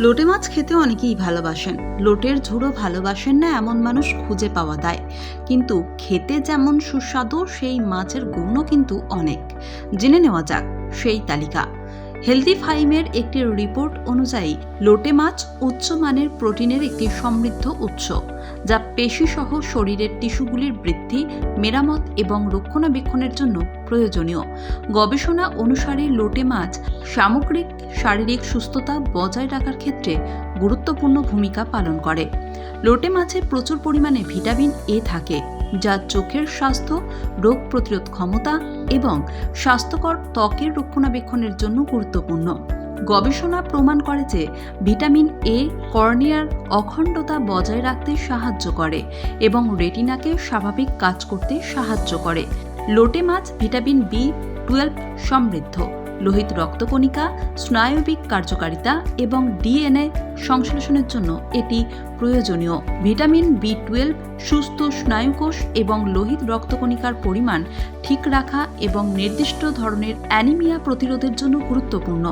লোটে মাছ খেতে অনেকেই ভালোবাসেন। লোটের ঝুড়ো ভালোবাসেন না এমন মানুষ খুঁজে পাওয়া দেয় কিন্তু খেতে যেমন সুস্বাদু, সেই মাছের গুণও কিন্তু অনেক। জেনে নেওয়া যাক, সেই তালিকা। হেলদি ফাইমের একটি রিপোর্ট অনুযায়ী, লোটে মাছ উচ্চমানের প্রোটিনের একটি সমৃদ্ধ উৎস, যা পেশিসহ শরীরের টিস্যুগুলির বৃদ্ধি, মেরামত এবং রক্ষণাবেক্ষণের জন্য প্রয়োজনীয়। গবেষণা অনুসারে লোটে মাছ সামগ্রিক শারীরিক সুস্থতা বজায় রাখার ক্ষেত্রে গুরুত্বপূর্ণ ভূমিকা পালন করে। লোটে মাছে প্রচুর পরিমাণে ভিটামিন এ থাকে, যা চোখের স্বাস্থ্য, রোগ প্রতিরোধ ক্ষমতা এবং স্বাস্থ্যকর ত্বকের রক্ষণাবেক্ষণের জন্য গুরুত্বপূর্ণ। গবেষণা প্রমাণ করে যে ভিটামিন এ কর্নিয়ার অখণ্ডতা বজায় রাখতে সাহায্য করে এবং রেটিনাকে স্বাভাবিক কাজ করতে সাহায্য করে। লোটে মাছ ভিটামিন বি টুয়েলভ সমৃদ্ধ। লোহিত রক্তকণিকা, স্নায়বিক কার্যকারিতা এবং ডিএনএ সংশ্লেষণের জন্য এটি প্রয়োজনীয়। ভিটামিন বি টুয়েলভ, সুস্থ স্নায়ুকোষ এবং লোহিত রক্তকণিকার পরিমাণ ঠিক রাখা এবং নির্দিষ্ট ধরনের অ্যানিমিয়া প্রতিরোধের জন্য গুরুত্বপূর্ণ।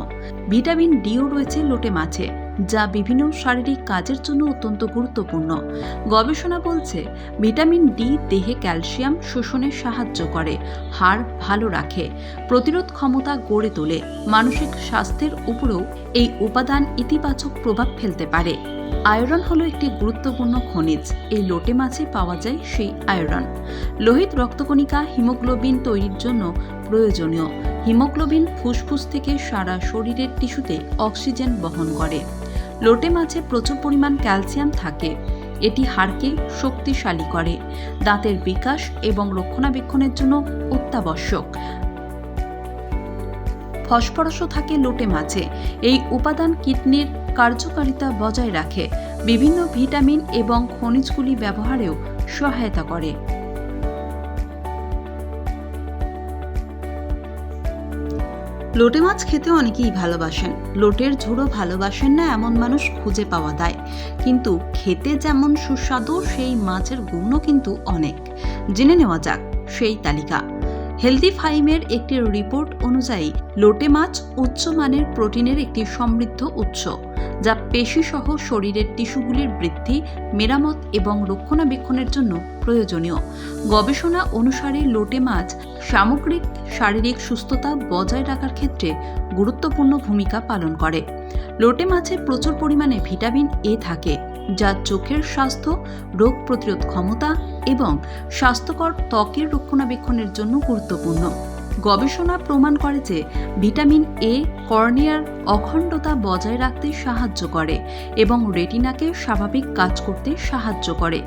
ভিটামিন ডিও রয়েছে লোটে মাছে। যা বিভিন্ন শারীরিক কাজের জন্য অত্যন্ত গুরুত্বপূর্ণ। গবেষণা বলছে, ভিটামিন ডি দেহে ক্যালসিয়াম শোষণে সাহায্য করে, হাড় ভালো রাখে, প্রতিরোধ ক্ষমতা গড়ে তোলে, মানসিক স্বাস্থ্যের উপরেও এই উপাদান ইতিবাচক প্রভাব ফেলতে পারে। আয়রন হলো একটি গুরুত্বপূর্ণ খনিজ, এই লোটে মাছে পাওয়া যায় সেই আয়রন। লোহিত রক্তকণিকা হিমোগ্লোবিন তৈরির জন্য প্রয়োজনীয়। হিমোগ্লোবিন ফুসফুস থেকে সারা শরীরের টিস্যুতে অক্সিজেন বহন করে। লোটে মাছে প্রচুর পরিমাণ ক্যালসিয়াম থাকে। এটি হাড়কে শক্তিশালী করে। দাঁতের বিকাশ এবং রক্ষণাবেক্ষণের জন্য অত্যাবশ্যক। ফসফরাসও থাকে লোটে মাছে। এই উপাদান কিডনির কার্যকারিতা বজায় রাখে। বিভিন্ন ভিটামিন এবং খনিজগুলি ব্যবহারেও সহায়তা করে। লোটে মাছ খেতে অনেকেই ভালোবাসেন। লোটের ঝুড়ো ভালোবাসেন না এমন মানুষ খুঁজে পাওয়া দেয় কিন্তু খেতে যেমন সুস্বাদু, সেই মাছের গুণও কিন্তু অনেক। জেনে নেওয়া যাক, সেই তালিকা। হেলদি ফাইমের একটি রিপোর্ট অনুযায়ী, লোটে মাছ উচ্চমানের প্রোটিনের একটি সমৃদ্ধ উৎস। যা পেশিসহ শরীরের টিস্যুগুলির বৃদ্ধি, মেরামত এবং রক্ষণাবেক্ষণের জন্য প্রয়োজনীয়। গবেষণা অনুসারে লোটে মাছ সামগ্রিক শারীরিক সুস্থতা বজায় রাখার ক্ষেত্রে গুরুত্বপূর্ণ ভূমিকা পালন করে। লোটে মাছে প্রচুর পরিমাণে ভিটামিন এ থাকে, যা চোখের স্বাস্থ্য, রোগ প্রতিরোধ ক্ষমতা এবং স্বাস্থ্যকর ত্বকের রক্ষণাবেক্ষণের জন্য গুরুত্বপূর্ণ। গবেষণা প্রমাণ করে যে ভিটামিন এ কর্নিয়ার অখণ্ডতা বজায় রাখতে সাহায্য করে এবং রেটিনাকে স্বাভাবিক কাজ করতে সাহায্য করে।